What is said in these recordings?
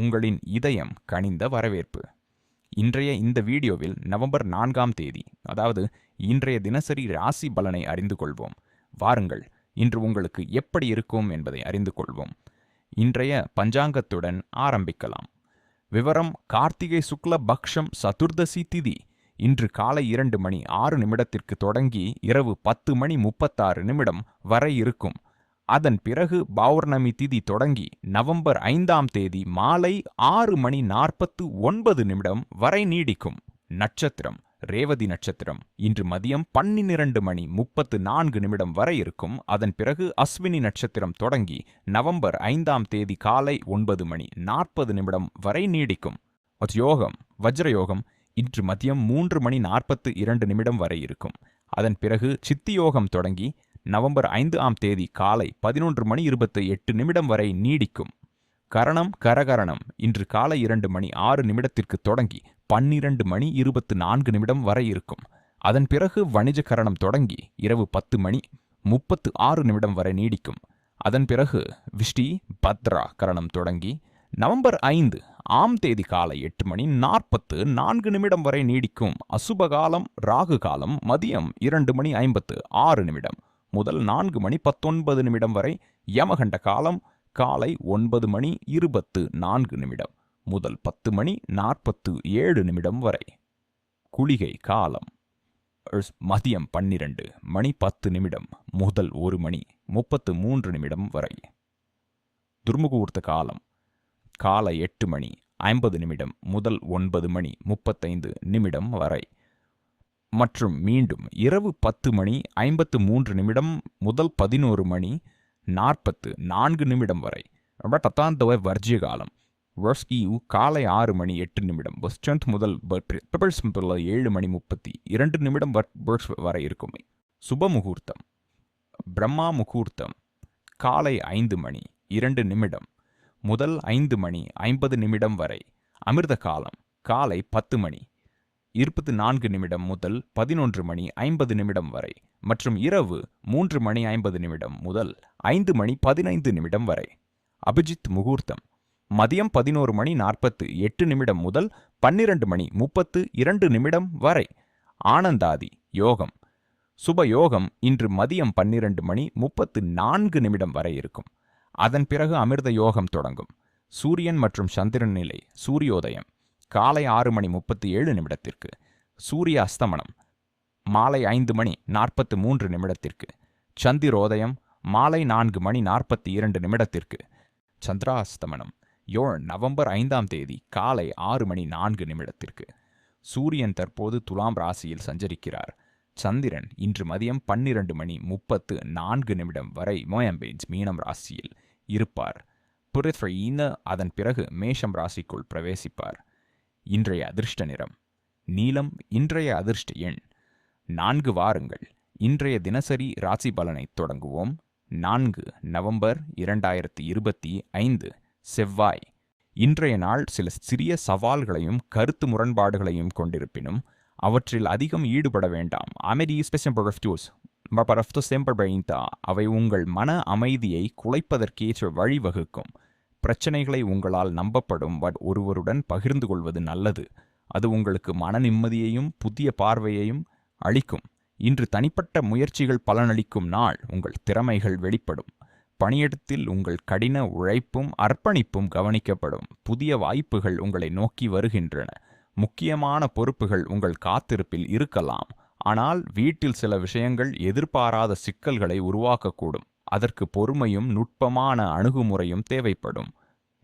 உங்களின் இதயம் கனிந்த வரவேற்பு. இன்றைய இந்த வீடியோவில் நவம்பர் நான்காம் தேதி அதாவது இன்றைய தினசரி ராசி பலனை அறிந்து கொள்வோம். வாருங்கள் இன்று உங்களுக்கு எப்படி இருக்கும் என்பதை அறிந்து கொள்வோம். இன்றைய பஞ்சாங்கத்துடன் ஆரம்பிக்கலாம். விவரம் கார்த்திகை சுக்ல பக்ஷம் சதுர்தசி திதி. இன்று காலை இரண்டு மணி ஆறு நிமிடத்திற்கு தொடங்கி இரவு பத்து மணி முப்பத்தாறு நிமிடம் வரை இருக்கும். அதன் பிறகு பௌர்ணமி திதி தொடங்கி நவம்பர் ஐந்தாம் தேதி மாலை ஆறு மணி நாற்பத்து ஒன்பது நிமிடம் வரை நீடிக்கும். நட்சத்திரம் ரேவதி நட்சத்திரம். இன்று மதியம் பன்னிரண்டு மணி முப்பத்து நான்கு நிமிடம் வரை இருக்கும். அதன் பிறகு அஸ்வினி நட்சத்திரம் தொடங்கி நவம்பர் ஐந்தாம் தேதி காலை ஒன்பது மணி நாற்பது நிமிடம் வரை நீடிக்கும். யோகம் வஜ்ரயோகம் இன்று மதியம் மூன்று மணி நாற்பத்து இரண்டு நிமிடம் வரை இருக்கும். அதன் பிறகு சித்தியோகம் தொடங்கி நவம்பர் ஐந்து ஆம் தேதி காலை பதினொன்று மணி இருபத்தி எட்டு நிமிடம் வரை நீடிக்கும். கரணம் கரகரணம். இன்று காலை இரண்டு மணி ஆறு நிமிடத்திற்கு தொடங்கி பன்னிரண்டு மணி இருபத்து நான்கு நிமிடம் வரை இருக்கும். அதன் பிறகு வணிஜ கரணம் தொடங்கி இரவு பத்து மணி முப்பத்து ஆறு நிமிடம் வரை நீடிக்கும். அதன் பிறகு விஷ்டி பத்ரா கரணம் தொடங்கி நவம்பர் ஐந்து ஆம் தேதி காலை எட்டு மணி நாற்பத்து நான்கு நிமிடம் வரை நீடிக்கும். அசுபகாலம் ராகு காலம் மதியம் இரண்டு மணி ஐம்பத்து ஆறு நிமிடம். முதல் நான்கு மணி பத்தொன்பது நிமிடம் வரை யமகண்ட காலம் காலை ஒன்பது மணி இருபத்து நான்கு நிமிடம் முதல் பத்து மணி நாற்பத்து ஏழு நிமிடம் வரை. குளிகை காலம். மதியம் பன்னிரண்டு மணி பத்து நிமிடம் முதல் ஒரு மணி முப்பத்து மூன்று நிமிடம் வரை. துர்முகூர்த்த காலம். காலை எட்டு மணி ஐம்பது நிமிடம் முதல் ஒன்பது மணி முப்பத்தைந்து நிமிடம் வரை. மற்றும் மீண்டும் இரவு பத்து மணி ஐம்பத்து மூன்று நிமிடம் முதல் பதினோரு மணி நாற்பத்து நான்கு நிமிடம் வரை. ரொம்ப வர்ஜிய காலம். வர்ஸ்கியூ காலை ஆறு மணி எட்டு நிமிடம். வெஸ்டர்ன்த் முதல் ஏழு மணி முப்பத்தி இரண்டு நிமிடம் வரை இருக்கும். சுப முகூர்த்தம். பிரம்மா முகூர்த்தம். காலை ஐந்து மணி இரண்டு நிமிடம். முதல் ஐந்து மணி ஐம்பது நிமிடம் வரை. அமிர்த காலம். காலை பத்து மணி இருபத்தி நான்கு நிமிடம் முதல் பதினொன்று மணி ஐம்பது நிமிடம் வரை மற்றும் இரவு மூன்று மணி ஐம்பது நிமிடம் முதல் ஐந்து மணி பதினைந்து நிமிடம் வரை. அபிஜித் முகூர்த்தம். மதியம் பதினோரு மணி நாற்பத்து எட்டு நிமிடம் முதல் பன்னிரண்டு மணி முப்பத்து இரண்டு நிமிடம் வரை. ஆனந்தாதி யோகம். சுப யோகம் இன்று மதியம் பன்னிரண்டு மணி முப்பத்து நான்கு நிமிடம் வரை இருக்கும். அதன் பிறகு அமிர்த யோகம் தொடங்கும். சூரியன் மற்றும் சந்திரன் நிலை சூரியோதயம். காலை ஆறு மணி முப்பத்தி ஏழு நிமிடத்திற்கு சூரிய அஸ்தமனம் மாலை ஐந்து மணி நாற்பத்து மூன்று நிமிடத்திற்கு சந்திரோதயம் மாலை நான்கு மணி நாற்பத்தி இரண்டு நிமிடத்திற்கு சந்திராஸ்தமனம் யோழ் நவம்பர் ஐந்தாம் தேதி காலை ஆறு மணி நான்கு நிமிடத்திற்கு சூரியன் தற்போது துலாம் ராசியில் சஞ்சரிக்கிறார். சந்திரன் இன்று மதியம் பன்னிரண்டு மணி முப்பத்து நான்கு நிமிடம் வரை மோயம்பேஜ் மீனம் ராசியில் இருப்பார். புரித்ரீன அதன் பிறகு மேஷம் ராசிக்குள் பிரவேசிப்பார். இன்றைய அதிர்ஷ்ட நிறம். நீலம் இன்றைய அதிர்ஷ்ட எண். நான்கு வாருங்கள். இன்றைய தினசரி ராசி பலனை தொடங்குவோம். நான்கு நவம்பர் இரண்டாயிரத்தி இருபத்தி ஐந்து செவ்வாய். இன்றைய நாள் சில சிறிய சவால்களையும் கருத்து முரண்பாடுகளையும் கொண்டிருப்பினும் அவற்றில் அதிகம் ஈடுபட வேண்டாம். அமைதி ஸ்பெஷம்பரஃப்டூஸ் செம்பர்பைந்தா அவை உங்கள் மன அமைதியை குலைப்பதற்கேற்ற வழிவகுக்கும். பிரச்சனைகளை உங்களால் நம்பப்படும் பட் ஒருவருடன் பகிர்ந்து கொள்வது நல்லது. அது உங்களுக்கு மன நிம்மதியையும் புதிய பார்வையையும் அளிக்கும். இன்று தனிப்பட்ட முயற்சிகள் பலனளிக்கும் நாள் உங்கள் திறமைகள் வெளிப்படும். பணியிடத்தில் உங்கள் கடின உழைப்பும் அர்ப்பணிப்பும் கவனிக்கப்படும். புதிய வாய்ப்புகள் உங்களை நோக்கி வருகின்றன. முக்கியமான பொறுப்புகள் உங்கள் காத்திருப்பில் இருக்கலாம். ஆனால் வீட்டில் சில விஷயங்கள் எதிர்பாராத சிக்கல்களை உருவாக்கக்கூடும். அதற்கு பொறுமையும் நுட்பமான அணுகுமுறையும் தேவைப்படும்.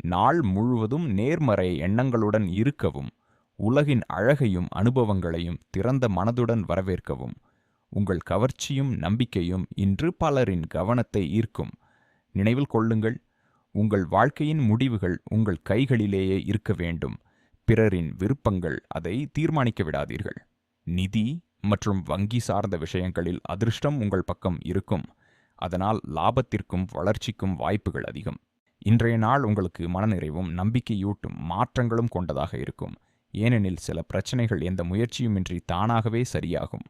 நாள் முழுவதும் நேர்மறை எண்ணங்களுடன் இருக்கவும் உலகின் அழகையும் அனுபவங்களையும் திறந்த மனதுடன் வரவேற்கவும். உங்கள் கவர்ச்சியும் நம்பிக்கையும் இன்று பலரின் கவனத்தை ஈர்க்கும். நினைவில் கொள்ளுங்கள் உங்கள் வாழ்க்கையின் முடிவுகள் உங்கள் கைகளிலேயே இருக்க வேண்டும். பிறரின் விருப்பங்கள் அதை தீர்மானிக்க விடாதீர்கள். நிதி மற்றும் வங்கி சார்ந்த விஷயங்களில் அதிர்ஷ்டம் உங்கள் பக்கம் இருக்கும். அதனால் லாபத்திற்கும் வளர்ச்சிக்கும் வாய்ப்புகள் அதிகம். இன்றைய நாள் உங்களுக்கு மனநிறைவும் நம்பிக்கையூட்டும் மாற்றங்களும் கொண்டதாக இருக்கும். ஏனெனில் சில பிரச்சனைகள் எந்த முயற்சியுமின்றி தானாகவே சரியாகும்.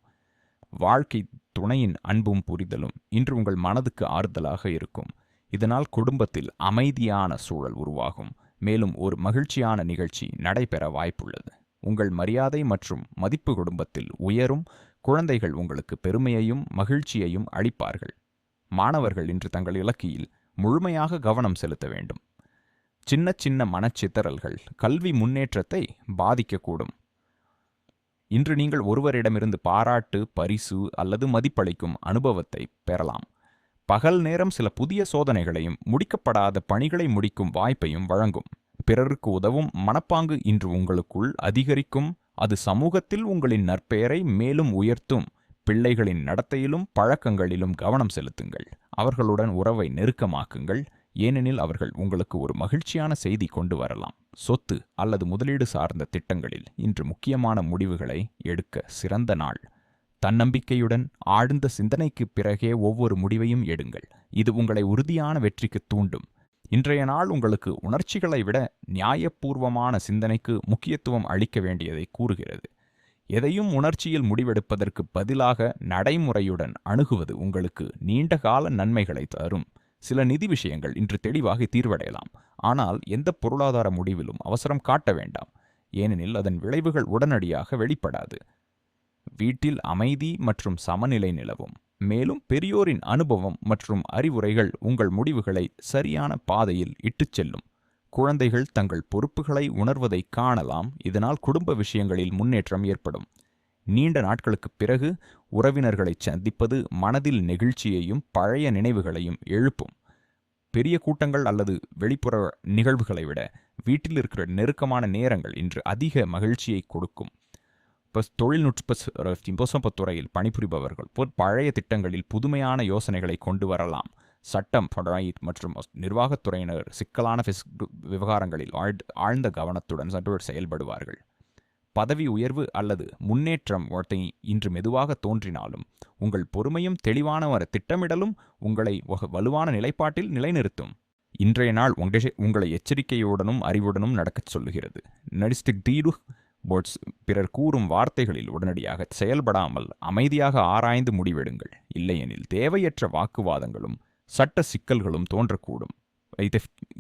வாழ்க்கை துணையின் அன்பும் புரிதலும் இன்று உங்கள் மனதுக்கு ஆறுதலாக இருக்கும். இதனால் குடும்பத்தில் அமைதியான சூழல் உருவாகும். மேலும் ஒரு மகிழ்ச்சியான நிகழ்ச்சி நடைபெற வாய்ப்புள்ளது. உங்கள் மரியாதை மற்றும் மதிப்பு குடும்பத்தில் உயரும் குழந்தைகள் உங்களுக்கு பெருமையையும் மகிழ்ச்சியையும் அளிப்பார்கள். மாணவர்கள் இன்று தங்கள் இலக்கியில் முழுமையாக கவனம் செலுத்த வேண்டும். சின்ன சின்ன மனச்சித்தறல்கள் கல்வி முன்னேற்றத்தை பாதிக்கக்கூடும். இன்று நீங்கள் ஒருவரிடமிருந்து பாராட்டு பரிசு அல்லது மதிப்பளிக்கும் அனுபவத்தை பெறலாம். பகல் நேரம் சில புதிய சோதனைகளையும் முடிக்கப்படாத பணிகளை முடிக்கும் வாய்ப்பையும் வழங்கும். பிறருக்கு உதவும் மனப்பாங்கு இன்று உங்களுக்குள் அதிகரிக்கும் அது சமூகத்தில் உங்களின் நற்பெயரை மேலும் உயர்த்தும். பிள்ளைகளின் நடத்தையிலும் பழக்கங்களிலும் கவனம் செலுத்துங்கள். அவர்களுடன் உறவை நெருக்கமாக்குங்கள். ஏனெனில் அவர்கள் உங்களுக்கு ஒரு மகிழ்ச்சியான செய்தி கொண்டு வரலாம். சொத்து அல்லது முதலீடு சார்ந்த திட்டங்களில் இன்று முக்கியமான முடிவுகளை எடுக்க சிறந்த நாள். தன்னம்பிக்கையுடன் ஆழ்ந்த சிந்தனைக்கு பிறகே ஒவ்வொரு முடிவையும் எடுங்கள். இது உங்களை உறுதியான வெற்றிக்கு தூண்டும். இன்றைய நாள் உங்களுக்கு உணர்ச்சிகளை விட நியாயபூர்வமான சிந்தனைக்கு முக்கியத்துவம் அளிக்க வேண்டியதை கூறுகிறது. எதையும் உணர்ச்சியில் முடிவெடுப்பதற்கு பதிலாக நடைமுறையுடன் அணுகுவது உங்களுக்கு நீண்டகால நன்மைகளை தரும். சில நிதி விஷயங்கள் இன்று தெளிவாக தீர்வடையலாம். ஆனால் எந்த பொருளாதார முடிவிலும் அவசரம் காட்ட வேண்டாம். ஏனெனில் அதன் விளைவுகள் உடனடியாக வெளிப்படாது. வீட்டில் அமைதி மற்றும் சமநிலை நிலவும். மேலும் பெரியோரின் அனுபவம் மற்றும் அறிவுரைகள் உங்கள் முடிவுகளை சரியான பாதையில் இட்டுச் செல்லும். குழந்தைகள் தங்கள் பொறுப்புகளை உணர்வதை காணலாம். இதனால் குடும்ப விஷயங்களில் முன்னேற்றம் ஏற்படும். நீண்ட நாட்களுக்குப் பிறகு உறவினர்களை சந்திப்பது மனதில் நெகிழ்ச்சியையும் பழைய நினைவுகளையும் எழுப்பும். பெரிய கூட்டங்கள் அல்லது வெளிப்புற நிகழ்வுகளை விட வீட்டில் இருக்கிற நெருக்கமான நேரங்கள் இன்று அதிக மகிழ்ச்சியை கொடுக்கும். இப்போ தொழில்நுட்ப துறையில் பணிபுரிபவர்கள் பழைய திட்டங்களில் புதுமையான யோசனைகளை கொண்டு வரலாம். சட்டம் மற்றும் நிர்வாகத்துறையினர் சிக்கலான விவகாரங்களில் ஆழ்ந்த கவனத்துடன் செயல்படுவார்கள். பதவி உயர்வு அல்லது முன்னேற்றம் இன்று மெதுவாக தோன்றினாலும் உங்கள் பொறுமையும் தெளிவான ஒரு திட்டமிடலும் உங்களை வலுவான நிலைப்பாட்டில் நிலைநிறுத்தும். இன்றைய நாள் உங்களை எச்சரிக்கையுடனும் அறிவுடனும் நடக்கச் சொல்லுகிறது. நடிஸ்டிக் தீடு போட்ஸ் பிறர் கூறும் வார்த்தைகளில் உடனடியாக செயல்படாமல் அமைதியாக ஆராய்ந்து முடிவெடுங்கள். இல்லையெனில் தேவையற்ற வாக்குவாதங்களும் சட்ட சிக்கல்களும் தோன்றக்கூடும்.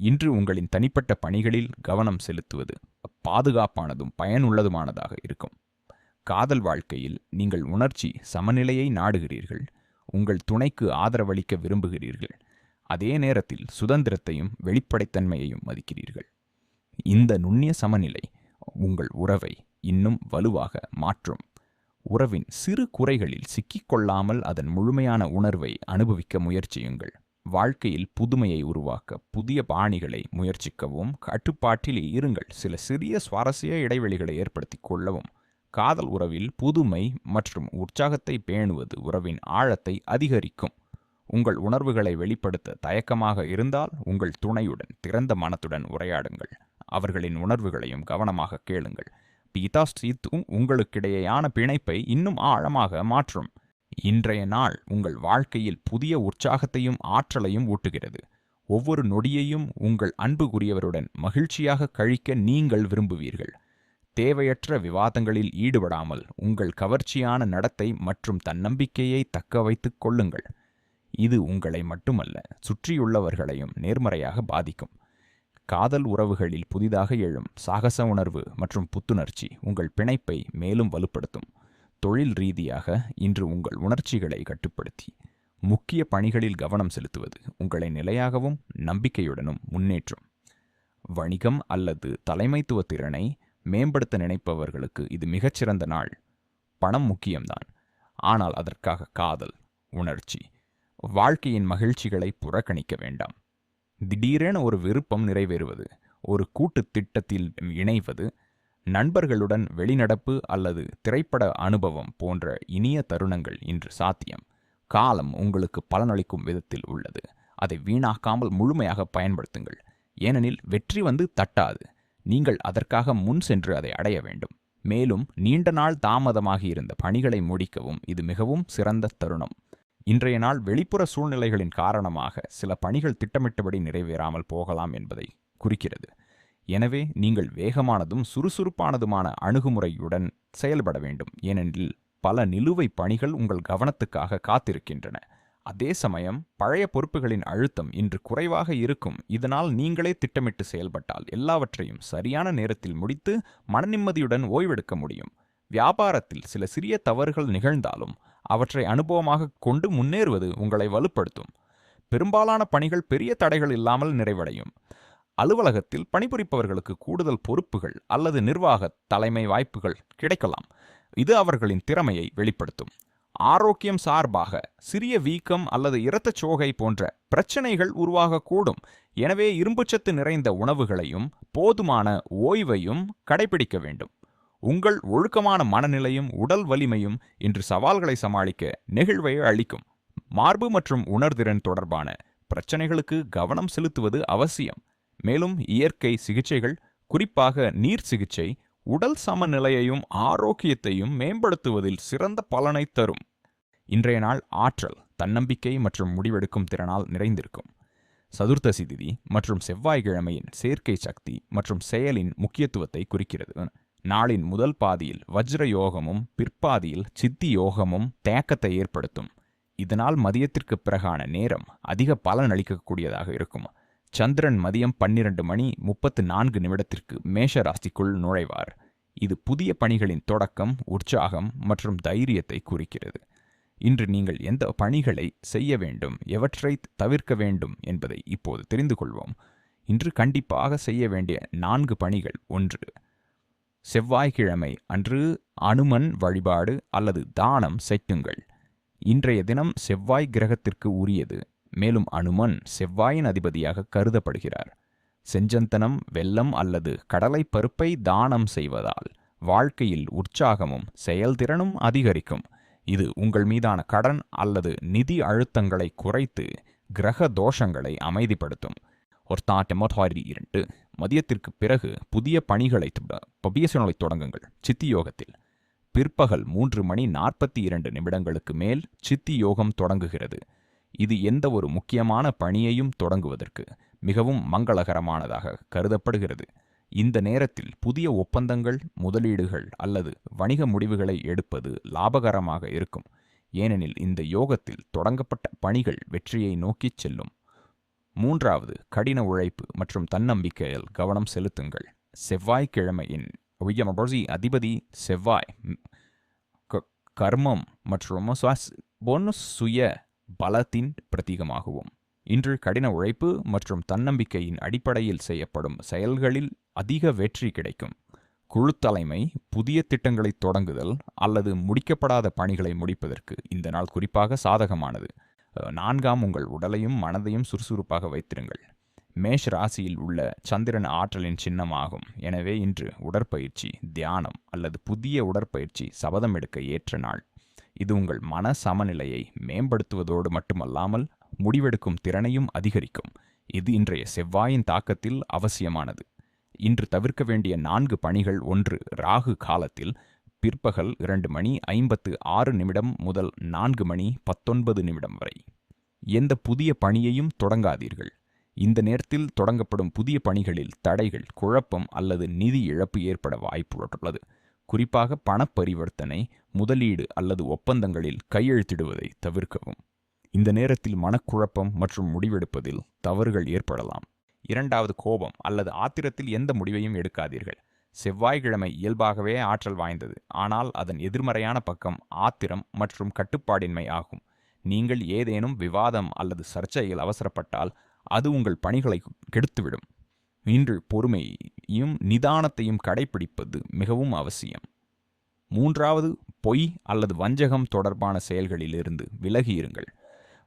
இன்று உங்களின் தனிப்பட்ட பணிகளில் கவனம் செலுத்துவது பாதுகாப்பானதும் பயனுள்ளதுமானதாக இருக்கும். காதல் வாழ்க்கையில் நீங்கள் உணர்ச்சி சமநிலையை நாடுகிறீர்கள் உங்கள் துணைக்கு ஆதரவளிக்க விரும்புகிறீர்கள் அதே நேரத்தில் சுதந்திரத்தையும் வெளிப்படைத்தன்மையையும் மதிக்கிறீர்கள். இந்த நுண்ணிய சமநிலை உங்கள் உறவை இன்னும் வலுவாக மாற்றும். உறவின் சிறு குறைகளில் சிக்கிக்கொள்ளாமல் அதன் முழுமையான உணர்வை அனுபவிக்க முயற்சியுங்கள். வாழ்க்கையில் புதுமையை உருவாக்க புதிய பாணிகளை முயற்சிக்கவும் கட்டுப்பாட்டில் இருங்கள். சில சிறிய சுவாரஸ்ய இடைவெளிகளை ஏற்படுத்தி கொள்ளவும். காதல் உறவில் புதுமை மற்றும் உற்சாகத்தை பேணுவது உறவின் ஆழத்தை அதிகரிக்கும். உங்கள் உணர்வுகளை வெளிப்படுத்த தயக்கமாக இருந்தால் உங்கள் துணையுடன் திறந்த மனத்துடன் உரையாடுங்கள். அவர்களின் உணர்வுகளையும் கவனமாக கேளுங்கள். பீதா ஸ்ரீத்தும் உங்களுக்கிடையேயான பிணைப்பை இன்னும் ஆழமாக மாற்றும். இன்றைய நாள் உங்கள் வாழ்க்கையில் புதிய உற்சாகத்தையும் ஆற்றலையும் ஊட்டுகிறது. ஒவ்வொரு நொடியையும் உங்கள் அன்புக்குரியவருடன் மகிழ்ச்சியாக கழிக்க நீங்கள் விரும்புவீர்கள். தேவையற்ற விவாதங்களில் ஈடுபடாமல் உங்கள் கவர்ச்சியான நடத்தை மற்றும் தன்னம்பிக்கையை தக்க வைத்துக் கொள்ளுங்கள். இது உங்களை மட்டுமல்ல சுற்றியுள்ளவர்களையும் நேர்மறையாக பாதிக்கும். காதல் உறவுகளில் புதிதாக எழும் சாகச உணர்வு மற்றும் புத்துணர்ச்சி உங்கள் பிணைப்பை மேலும் வலுப்படுத்தும். தொழில் ரீதியாக இன்று உங்கள் உணர்ச்சிகளை கட்டுப்படுத்தி முக்கிய பணிகளில் கவனம் செலுத்துவது உங்களை நிலையாகவும் நம்பிக்கையுடனும் முன்னேற்றும். வணிகம் அல்லது தலைமைத்துவ திறனை மேம்படுத்த நினைப்பவர்களுக்கு இது மிகச்சிறந்த நாள். பணம் முக்கியம்தான். ஆனால் அதற்காக காதல் உணர்ச்சி வாழ்க்கையின் மகிழ்ச்சிகளை புறக்கணிக்க வேண்டாம். திடீரென ஒரு விருப்பம் நிறைவேறுவது ஒரு கூட்டு திட்டத்தில் இணைவது நண்பர்களுடன் வெளிநடப்பு அல்லது திரைப்பட அனுபவம் போன்ற இனிய தருணங்கள் இன்று சாத்தியம். காலம் உங்களுக்கு பலனளிக்கும் விதத்தில் உள்ளது. அதை வீணாக்காமல் முழுமையாக பயன்படுத்துங்கள். ஏனெனில் வெற்றி வந்து தட்டாது. நீங்கள் அதற்காக முன் சென்று அதை அடைய வேண்டும். மேலும் நீண்ட நாள் தாமதமாகி இருந்த பணிகளை முடிக்கவும் இது மிகவும் சிறந்த தருணம். இன்றைய நாள் வெளிப்புற சூழ்நிலைகளின் காரணமாக சில பணிகள் திட்டமிட்டபடி நிறைவேறாமல் போகலாம் என்பதை குறிக்கிறது. எனவே நீங்கள் வேகமானதும் சுறுசுறுப்பானதுமான அணுகுமுறையுடன் செயல்பட வேண்டும். ஏனெனில் பல நிலுவை பணிகள் உங்கள் கவனத்துக்காக காத்திருக்கின்றன. அதே சமயம் பழைய பொறுப்புகளின் அழுத்தம் இன்று குறைவாக இருக்கும். இதனால் நீங்களே திட்டமிட்டு செயல்பட்டால் எல்லாவற்றையும் சரியான நேரத்தில் முடித்து மனநிம்மதியுடன் ஓய்வெடுக்க முடியும். வியாபாரத்தில் சில சிறிய தவறுகள் நிகழ்ந்தாலும் அவற்றை அனுபவமாக கொண்டு முன்னேறுவது உங்களை வலுப்படுத்தும். பெரும்பாலான பணிகள் பெரிய தடைகள் இல்லாமல் நிறைவடையும். அலுவலகத்தில் பணிபுரிப்பவர்களுக்கு கூடுதல் பொறுப்புகள் அல்லது நிர்வாக தலைமை வாய்ப்புகள் கிடைக்கலாம். இது அவர்களின் திறமையை வெளிப்படுத்தும். ஆரோக்கியம் சார்பாக சிறிய வீக்கம் அல்லது இரத்தச் சோகை போன்ற பிரச்சனைகள் உருவாகக்கூடும். எனவே இரும்புச்சத்து நிறைந்த உணவுகளையும் போதுமான ஓய்வையும் கடைபிடிக்க வேண்டும். உங்கள் ஒழுக்கமான மனநிலையும் உடல் வலிமையும் இன்று சவால்களை சமாளிக்க நெகிழ்வை அளிக்கும். மார்பு மற்றும் உணர்திறன் தொடர்பான பிரச்சனைகளுக்கு கவனம் செலுத்துவது அவசியம். மேலும் இயற்கை சிகிச்சைகள் குறிப்பாக நீர் சிகிச்சை உடல் சமநிலையையும் ஆரோக்கியத்தையும் மேம்படுத்துவதில் சிறந்த பலனை தரும். இன்றைய நாள் ஆற்றல் தன்னம்பிக்கை மற்றும் முடிவெடுக்கும் திறனால் நிறைந்திருக்கும். சதுர்த்தசி திதி மற்றும் செவ்வாய்க்கிழமையின் சேர்க்கை சக்தி மற்றும் செயலின் முக்கியத்துவத்தை குறிக்கிறது. நாளின் முதல் பாதியில் வஜ்ர யோகமும் பிற்பாதியில் சித்தி யோகமும் தேக்கத்தை ஏற்படுத்தும். இதனால் மதியத்திற்கு பிறகான நேரம் அதிக பலன் அளிக்கக்கூடியதாக இருக்கும். சந்திரன் மதியம் பன்னிரண்டு மணி முப்பத்து நான்கு நிமிடத்திற்கு மேஷ ராசிக்குள் நுழைவார். இது புதிய பணிகளின் தொடக்கம் உற்சாகம் மற்றும் தைரியத்தை குறிக்கிறது. இன்று நீங்கள் எந்த பணிகளை செய்ய வேண்டும் எவற்றை தவிர்க்க வேண்டும் என்பதை இப்போது தெரிந்து கொள்வோம். இன்று கண்டிப்பாக செய்ய வேண்டிய நான்கு பணிகள் ஒன்று. செவ்வாய்க்கிழமை அன்று அனுமன் வழிபாடு அல்லது தானம் செய்யுங்கள். இன்றைய தினம் செவ்வாய் கிரகத்திற்கு உரியது. மேலும் அனுமன் செவ்வாயின் அதிபதியாக கருதப்படுகிறார். செஞ்சந்தனம் வெள்ளம் அல்லது கடலை பருப்பை தானம் செய்வதால் வாழ்க்கையில் உற்சாகமும் செயல்திறனும் அதிகரிக்கும். இது உங்கள் மீதான கடன் அல்லது நிதி அழுத்தங்களை குறைத்து கிரக தோஷங்களை அமைதிப்படுத்தும். ஒர்த்தாட்டமோதாரி இரண்டு மதியத்திற்கு பிறகு புதிய பணிகளை பபியசனலை தொடங்குங்கள். சித்தி யோகத்தில். பிற்பகல் மூன்று மணி நாற்பத்தி இரண்டு நிமிடங்களுக்கு மேல் சித்தி யோகம் தொடங்குகிறது. இது எந்த ஒரு முக்கியமான பணியையும் தொடங்குவதற்கு மிகவும் மங்களகரமானதாக கருதப்படுகிறது. இந்த நேரத்தில் புதிய ஒப்பந்தங்கள் முதலீடுகள் அல்லது வணிக முடிவுகளை எடுப்பது லாபகரமாக இருக்கும். ஏனெனில் இந்த யோகத்தில் தொடங்கப்பட்ட பணிகள் வெற்றியை நோக்கிச் செல்லும். மூன்றாவது கடின உழைப்பு மற்றும் தன்னம்பிக்கையில் கவனம் செலுத்துங்கள். செவ்வாய்க்கிழமையின் உயமபொசி அதிபதி செவ்வாய் கர்மம் மற்றும் சுய பலத்தின் பிரதீகமாகவும். இன்று கடின உழைப்பு மற்றும் தன்னம்பிக்கையின் அடிப்படையில் செய்யப்படும் செயல்களில் அதிக வெற்றி கிடைக்கும். குழு தலைமை புதிய திட்டங்களை தொடங்குதல் அல்லது முடிக்கப்படாத பணிகளை முடிப்பதற்கு இந்த நாள் குறிப்பாக சாதகமானது. நான்காம் உங்கள் உடலையும் மனதையும் சுறுசுறுப்பாக வைத்திருங்கள். மேஷ ராசியில் உள்ள சந்திரன் ஆற்றலின் சின்னமாகும். எனவே இன்று உடற்பயிற்சி தியானம் அல்லது புதிய உடற்பயிற்சி சபதம் எடுக்க ஏற்ற நாள். இது உங்கள் மன சமநிலையை மேம்படுத்துவதோடு மட்டுமல்லாமல் முடிவெடுக்கும் திறனையும் அதிகரிக்கும். இது இன்றைய செவ்வாயின் தாக்கத்தில் அவசியமானது. இன்று தவிர்க்க வேண்டிய நான்கு பணிகள் ஒன்று ராகு காலத்தில் பிற்பகல் இரண்டு மணி ஐம்பத்து ஆறு நிமிடம் முதல் நான்கு மணி பத்தொன்பது நிமிடம் வரை. எந்த புதிய பணியையும் தொடங்காதீர்கள். இந்த நேரத்தில் தொடங்கப்படும் புதிய பணிகளில் தடைகள் குழப்பம் அல்லது நிதி இழப்பு ஏற்பட வாய்ப்புள்ளது குறிப்பாக பணப்பரிவர்த்தனை முதலீடு அல்லது ஒப்பந்தங்களில் கையெழுத்திடுவதை தவிர்க்கவும். இந்த நேரத்தில் மனக்குழப்பம் மற்றும் முடிவெடுப்பதில் தவறுகள் ஏற்படலாம். இரண்டாவது கோபம் அல்லது ஆத்திரத்தில் எந்த முடிவையும் எடுக்காதீர்கள். செவ்வாய்க்கிழமை இயல்பாகவே ஆற்றல் வாய்ந்தது. ஆனால் அதன் எதிர்மறையான பக்கம் ஆத்திரம் மற்றும் கட்டுப்பாடின்மை ஆகும். நீங்கள் ஏதேனும் விவாதம் அல்லது சர்ச்சையில் அவசரப்பட்டால் அது உங்கள் பணிகளை கெடுத்துவிடும். இன்று பொறுமையையும் நிதானத்தையும் கடைபிடிப்பது மிகவும் அவசியம். மூன்றாவது பொய் அல்லது வஞ்சகம் தொடர்பான செயல்களிலிருந்து விலகியிருங்கள்.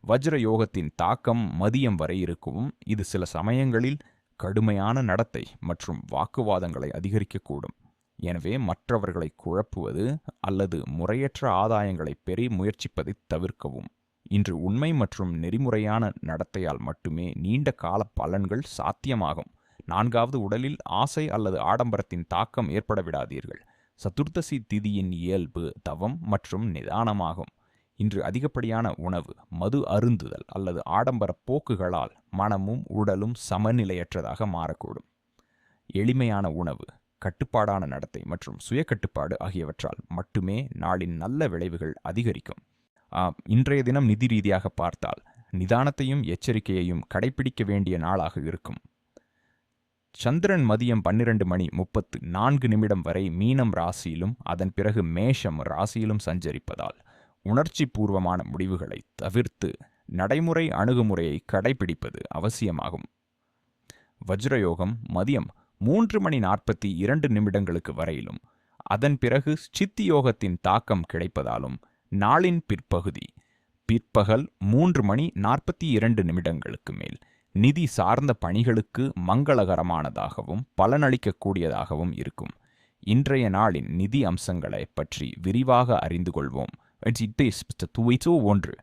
வஜ்ர யோகத்தின் தாக்கம் மதியம் வரை இருக்கும். இது சில சமயங்களில் கடுமையான நடத்தை மற்றும் வாக்குவாதங்களை அதிகரிக்கக்கூடும். எனவே மற்றவர்களை குழப்புவது அல்லது முறையற்ற ஆதாயங்களை பெறி முயற்சிப்பதை தவிர்க்கவும். இன்று உண்மை மற்றும் நெறிமுறையான நடத்தையால் மட்டுமே நீண்ட கால பலன்கள் சாத்தியமாகும். நான்காவது உடலில் ஆசை அல்லது ஆடம்பரத்தின் தாக்கம் ஏற்பட விடாதீர்கள். சதுர்த்தசி திதியின் இயல்பு தவம் மற்றும் நிதானமாகும். இன்று அதிகப்படியான உணவு மது அருந்துதல் அல்லது ஆடம்பர போக்குகளால் மனமும் உடலும் சமநிலையற்றதாக மாறக்கூடும். எளிமையான உணவு கட்டுப்பாடான நடத்தை மற்றும் சுய கட்டுப்பாடு ஆகியவற்றால் மட்டுமே நாளின் நல்ல விளைவுகள் அதிகரிக்கும். இன்றைய தினம் நிதி ரீதியாக பார்த்தால் நிதானத்தையும் எச்சரிக்கையையும் கடைபிடிக்க வேண்டிய நாளாக இருக்கும். சந்திரன் மதியம் பன்னிரண்டு மணி முப்பத்து நான்கு நிமிடம் வரை மீனம் ராசியிலும் அதன் பிறகு மேஷம் ராசியிலும் சஞ்சரிப்பதால் உணர்ச்சி பூர்வமான முடிவுகளை தவிர்த்து நடைமுறை அணுகுமுறையை கடைபிடிப்பது அவசியமாகும். வஜ்ரயோகம் மதியம் மூன்று மணி நாற்பத்தி இரண்டு நிமிடங்களுக்கு வரையிலும் அதன் பிறகு சித்தி யோகத்தின் தாக்கம் கிடைப்பதாலும் நாளின் பிற்பகுதி பிற்பகல் மூன்று மணி நாற்பத்தி இரண்டு நிமிடங்களுக்கு மேல் நிதி சார்ந்த பணிகளுக்கு மங்களகரமானதாகவும் பலனளிக்கக்கூடியதாகவும் இருக்கும். இன்றைய நாளின் நிதி அம்சங்களை பற்றி விரிவாக அறிந்து கொள்வோம். இட் துவிசோ ஒன்று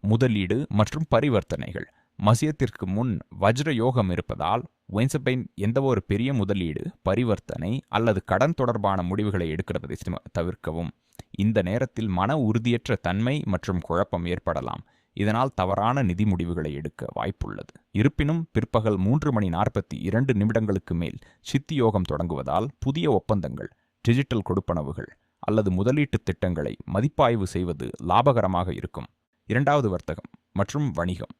முதலீடு மற்றும் பரிவர்த்தனைகள். மசியத்திற்கு முன் வஜ்ர யோகம் இருப்பதால் வென்சபைன் எந்த ஒரு பெரிய முதலீடு பரிவர்த்தனை அல்லது கடன் தொடர்பான முடிவுகளை எடுக்கிறதை தவிர்க்கவும். இந்த நேரத்தில் மன உறுதியற்ற தன்மை மற்றும் குழப்பம் ஏற்படலாம். இதனால் தவறான நிதி முடிவுகளை எடுக்க வாய்ப்புள்ளது. இருப்பினும் பிற்பகல் மூன்று மணி நாற்பத்தி இரண்டு நிமிடங்களுக்கு மேல் சித்தி யோகம் தொடங்குவதால் புதிய ஒப்பந்தங்கள் டிஜிட்டல் கொடுப்பனவுகள் அல்லது முதலீட்டு திட்டங்களை மதிப்பாய்வு செய்வது லாபகரமாக இருக்கும். இரண்டாவது வர்த்தகம் மற்றும் வணிகம்.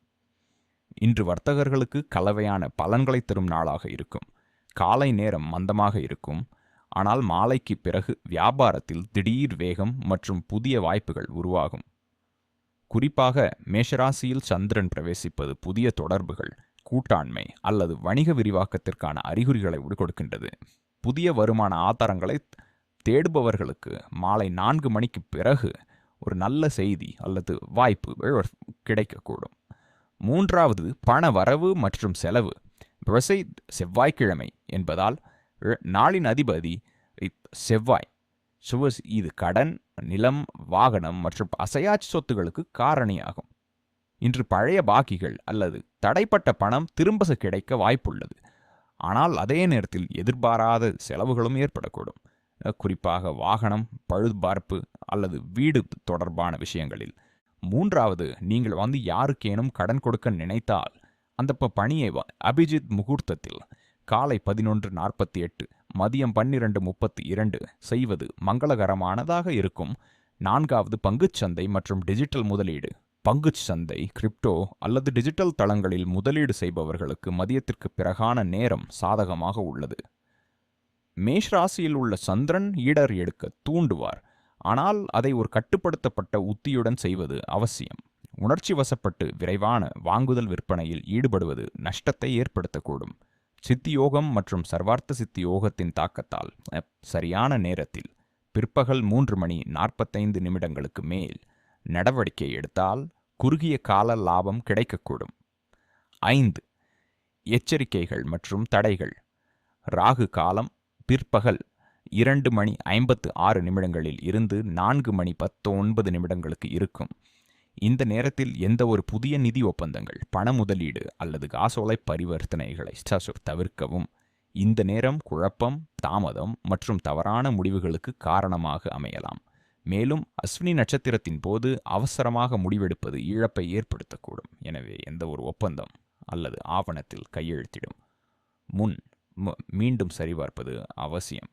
இன்று வர்த்தகர்களுக்கு கலவையான பலன்களை தரும் நாளாக இருக்கும். காலை நேரம் மந்தமாக இருக்கும். ஆனால் மாலைக்கு பிறகு வியாபாரத்தில் திடீர் வேகம் மற்றும் புதிய வாய்ப்புகள் உருவாகும். குறிப்பாக மேஷராசியில் சந்திரன் பிரவேசிப்பது புதிய தொடர்புகள் கூட்டாண்மை அல்லது வணிக விரிவாக்கத்திற்கான அறிகுறிகளை உடு- கொடுக்கின்றது புதிய வருமான ஆதாரங்களை தேடுபவர்களுக்கு மாலை நான்கு மணிக்கு பிறகு ஒரு நல்ல செய்தி அல்லது வாய்ப்பு கிடைக்கக்கூடும். மூன்றாவது பண வரவு மற்றும் செலவு. விவசாய செவ்வாய்க்கிழமை என்பதால் நாளின் அதிபதி செவ்வாய். சுவஸ் இது கடன் நிலம் வாகனம் மற்றும் அசையாட்சி சொத்துகளுக்கு காரணியாகும். இன்று பழைய பாக்கிகள் அல்லது தடைப்பட்ட பணம் திரும்ப கிடைக்க வாய்ப்புள்ளது. ஆனால் அதே நேரத்தில் எதிர்பாராத செலவுகளும் ஏற்படக்கூடும். குறிப்பாக வாகனம் பழுதுபார்ப்பு அல்லது வீடு தொடர்பான விஷயங்களில். மூன்றாவது நீங்கள் வந்து யாருக்கேனும் கடன் கொடுக்க நினைத்தால் அந்த ப- பணியை அபிஜித் முகூர்த்தத்தில் காலை பதினொன்று நாற்பத்தி எட்டு மதியம் பன்னிரண்டு முப்பத்தி இரண்டு செய்வது மங்களகரமானதாக இருக்கும். நான்காவது பங்குச்சந்தை மற்றும் டிஜிட்டல் முதலீடு. பங்குச் சந்தை கிரிப்டோ அல்லது டிஜிட்டல் தளங்களில் முதலீடு செய்பவர்களுக்கு மதியத்திற்கு பிறகான நேரம் சாதகமாக உள்ளது. மேஷ் ராசியில் உள்ள சந்திரன் ஈடர் எடுக்க தூண்டுவார். ஆனால் அதை ஒரு கட்டுப்படுத்தப்பட்ட உத்தியுடன் செய்வது அவசியம். உணர்ச்சி வசப்பட்டு விரைவான வாங்குதல் விற்பனையில் ஈடுபடுவது நஷ்டத்தை ஏற்படுத்தக்கூடும். சித்தியோகம் மற்றும் சர்வார்த்த சித்தி யோகத்தின் தாக்கத்தால் சரியான நேரத்தில் பிற்பகல் மூன்று மணி நாற்பத்தைந்து நிமிடங்களுக்கு மேல் நடவடிக்கை எடுத்தால் குறுகிய கால லாபம் கிடைக்கக்கூடும். ஐந்து எச்சரிக்கைகள் மற்றும் தடைகள். ராகு காலம் பிற்பகல் இரண்டு மணி ஐம்பத்து ஆறு நிமிடங்களில் இருந்து நான்கு மணி பத்து ஒன்பது நிமிடங்களுக்கு இருக்கும். இந்த நேரத்தில் எந்த ஒரு புதிய நிதி ஒப்பந்தங்கள் பண முதலீடு அல்லது காசோலை பரிவர்த்தனைகளை தவிர்க்கவும். இந்த நேரம் குழப்பம் தாமதம் மற்றும் தவறான முடிவுகளுக்கு காரணமாக அமையலாம். மேலும் அஸ்வினி நட்சத்திரத்தின் போது அவசரமாக முடிவெடுப்பது இழப்பை ஏற்படுத்தக்கூடும். எனவே எந்த ஒரு ஒப்பந்தம் அல்லது ஆவணத்தில் கையெழுத்திடும். முன் மீண்டும் சரிபார்ப்பது அவசியம்.